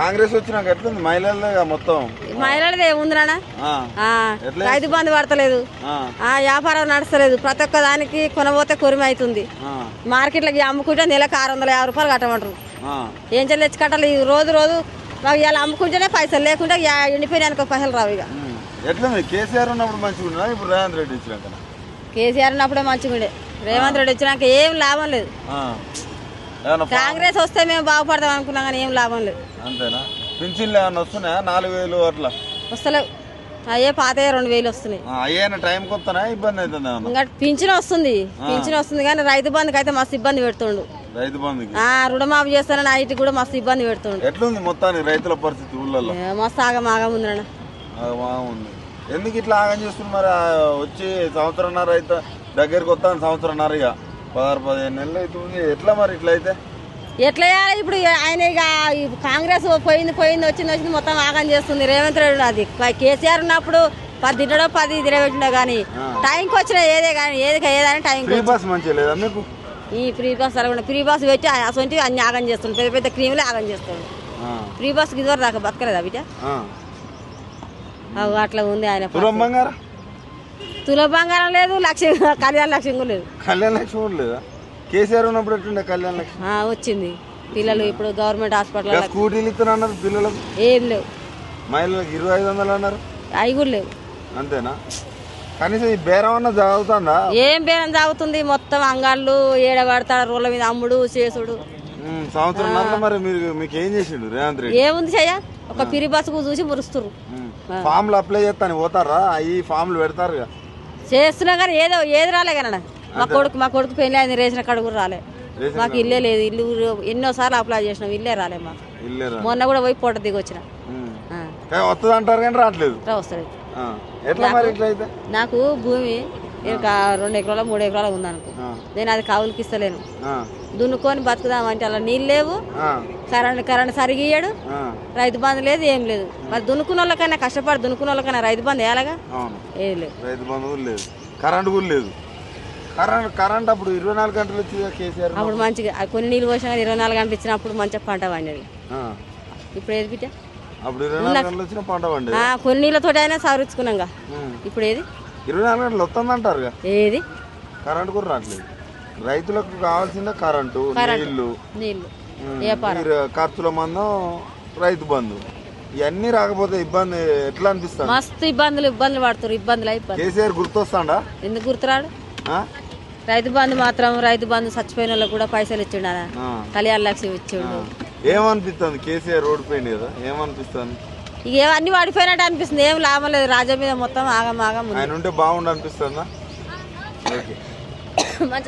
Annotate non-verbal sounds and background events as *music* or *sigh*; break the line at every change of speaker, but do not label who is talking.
కాంగ్రెస్ వచ్చినాక ఎట్లుంది? మహిళలే మొత్తం.
మహిళలది నాన్న?
ఎట్లా?
రైతు బంధు పడతలేదు.
ఆ,
వ్యాపారం నడుస్తలేదు. ప్రతి ఒక్క దానికి కొనబోతే కొరిమి అవుతుంది. మార్కెట్లకి అమ్ముకుంటే నెలకు ఆరు వందల యాభై రూపాయలు కట్టమంటారు. ఏం చెల్లి తెచ్చి కట్టాలి? ఈ రోజు రోజు మాకు ఇలా అమ్ముకుంటేనే పైసలు లేకుంటే యా- ఎండిపోయినానికి పైసలు రావు ఇక.
ఉమ్. ఎట్లుంది? కేసీఆర్ ఉన్నప్పుడు మంచిగా ఇప్పుడు రేవంత్ రెడ్డి వచ్చినాక?
కేసీఆర్ ఉన్నప్పుడే మంచిగా ఉండే. రేవంత్ రెడ్డి వచ్చినాక ఏం లాభం లేదు. కాంగ్రెస్ వస్తే మేము బాగుపడతాం అనుకున్నాం కానీ ఏం లాభం లేదు.
అంతేనా? పింఛన్లు ఏమన్నా వస్తున్నాయా? నాలుగు వేలు అట్లా.
వస్తలేవు. అయ్యే పాతయ్య రెండు వేలు వస్తున్నాయి.
అయ్యేనా టైంకి వస్తానా ఇబ్బంది అవుతుంది ఏమన్నా?
ఇంకా పింఛన్ వస్తుంది. పింఛన్ వస్తుంది కానీ రైతు బంధుకి అయితే మస్తు ఇబ్బంది పెడుతుండు.
రైతు బంధుకి?
రుణమాఫీ చేస్తానని ఐటీ కూడా మస్తు ఇబ్బంది పెడుతుండు.
ఎట్లుంది మొత్తానికి రైతుల పరిస్థితి ఊళ్ళల్లో
ఏ, మస్తు ఆగం ఆగం ఉంది
బాగుంది. ఎందుకు ఇట్లా ఆగం చేస్తున్నారు? వచ్చి సంవత్సరంన్నర అయితే దగ్గరికి వస్తాను సంవత్సరంన్నర ఇక. పదహారు పదిహేను నెలలు అవుతుంది. ఎట్లా మరి ఇట్లా అయితే
ఎట్లా చేయాలి? ఇప్పుడు ఆయన ఇక కాంగ్రెస్ పోయింది పోయింది వచ్చింది వచ్చింది మొత్తం ఆగం చేస్తుంది. రేవంత్ రెడ్డి అది కేసీఆర్ ఉన్నప్పుడు పది తిట్టడో పది తిరగబెట్టినా కానీ టైంకి వచ్చిన ఏదే కానీ ఏది ఏదని టైంకి
మీకు?
ఈ ఫ్రీ బస్ అలా ఫ్రీ బస్ పెట్టి అసలు అన్ని ఆగం చేస్తుండు పెద్ద పెద్ద క్రీములే ఆగం చేస్తుండు
ఆ,
ఫ్రీ బస్కి ఇదివరకు దాకా బతకలేదా బిడ్డ. అవు అట్లా ఉంది ఆయన
తులం బంగారా
లేదు లక్ష్యం కళ్యాణ లక్ష్యం కూడా లేదు.
కళ్యాణ లక్ష్మి కూడా లేదా? కేసీఆర్ ఉన్నప్పుడు ఎట్లుండే కళ్యాణ లక్ష్మి
వచ్చింది. పిల్లలు ఇప్పుడు గవర్నమెంట్ హాస్పిటల్
స్కూటీలు ఇస్తున్నా అన్నారు పిల్లలకు?
ఏం లేవు.
మహిళలకు ఇరవై ఐదు వందలు అన్నారు.
అవి కూడా లేవు.
అంతేనా? కనీసం ఈ బేరం అన్న చదువుతుందా
ఏం బేరం సాగుతుంది మొత్తం అంగాళ్ళు ఏడబడతాడు రోడ్ల మీద అమ్ముడు చేసుడు.
సంవత్సరం మరి మీరు మీకు ఏం చేసిండు రేవంత్ రెడ్డి?
ఏముంది చెయ్య? ఒక పిరి బస్సుకు చూసి మురుస్తురు
ఫామ్లు అప్లై చేస్తాను పోతారా? అవి ఫామ్లు పెడతారు
చేస్తున్నా కానీ ఏదో ఏది రాలే కనడా మా కొడుకు మా కొడుకు పెళ్ళి అయింది రేసిన కాడ కూడా రాలే. మాకు ఇల్లే లేదు ఇల్లు ఎన్నోసార్లు అప్లై చేసినాం ఇల్లే రాలే మాకు. మొన్న కూడా పోయి పొట్ట దిగి వచ్చిన
వస్తుంది అంటారు కానీ రావట్లేదు.
వస్తుంది. నాకు భూమి ఇంకా రెండు ఎకరాల మూడు ఎకరాల ఉందనుకో నేను అది కావులకి ఇస్తలేను. దున్నుకొని బతుకుదామంటే అలా నీళ్ళు లేవు. కరెంట్ కరెంట్ సరిగియ్యాడు. రైతు బంధు లేదు ఏం లేదు. మరి దున్నుకున్న వాళ్ళకైనా కష్టపడి దున్నుకున్న వాళ్ళకైనా రైతు బంధు వేయాలగా? ఏం లేదు.
రైతు బంధు కూడా లేదు. కరెంట్ కూడా లేదు. కరెంట్ కరెంట్ అప్పుడు ఇరవై నాలుగు గంటలు కేసీఆర్
అప్పుడు మంచిగా కొన్ని నీళ్ళు పోసినా కానీ ఇరవై నాలుగు గంటలు ఇచ్చినప్పుడు మంచిగా పంట పండేది. ఇప్పుడు ఏది బిడ్డ?
అప్పుడు ఇరవై నాలుగు గంటలు వచ్చిన పంట పండేది.
ఆ, కొన్ని నీళ్ళతో అయినా సవరించుకున్నాంగా
ఉమ్.
ఇప్పుడు ఏది?
ఇరవై నాలుగు గంటలు వస్తుందంటారుగా.
ఏది?
కరెంట్ కూడా రావట్లేదు. రైతులకు కావాల్సిందే కరెంటు
నీళ్ళు
మీరు ఖర్చుల మందం రైతు బంధు. ఇవన్నీ రాకపోతే ఇబ్బంది ఎట్లా అనిపిస్తుంది?
మస్తు ఇబ్బందులు ఇబ్బందులు పడుతారు ఇబ్బందులు ఇబ్బంది
కేసీఆర్ గుర్తొస్తాడా?
ఎందుకు గుర్తురాడు?
ఆ?
రైతు బంధు మాత్రం రైతు బంధు చచ్చిపోయిన వాళ్ళకి కూడా పైసలు ఇచ్చిండు. కళ్యాణ లక్ష్యం ఇచ్చిండు.
ఏమనిపిస్తుంది? కేసీఆర్ ఓడిపోయింది కదా ఏమనిపిస్తుంది?
ఇక అన్ని వాడిపోయినట్టు అనిపిస్తుంది. ఏం లాభం లేదు. రాజ్యం మీద మొత్తం ఆగం ఆగం ఉంది.
ఆయన ఉంటే బాగుండు అనిపిస్తుందా? *coughs* ఓకే
మంచి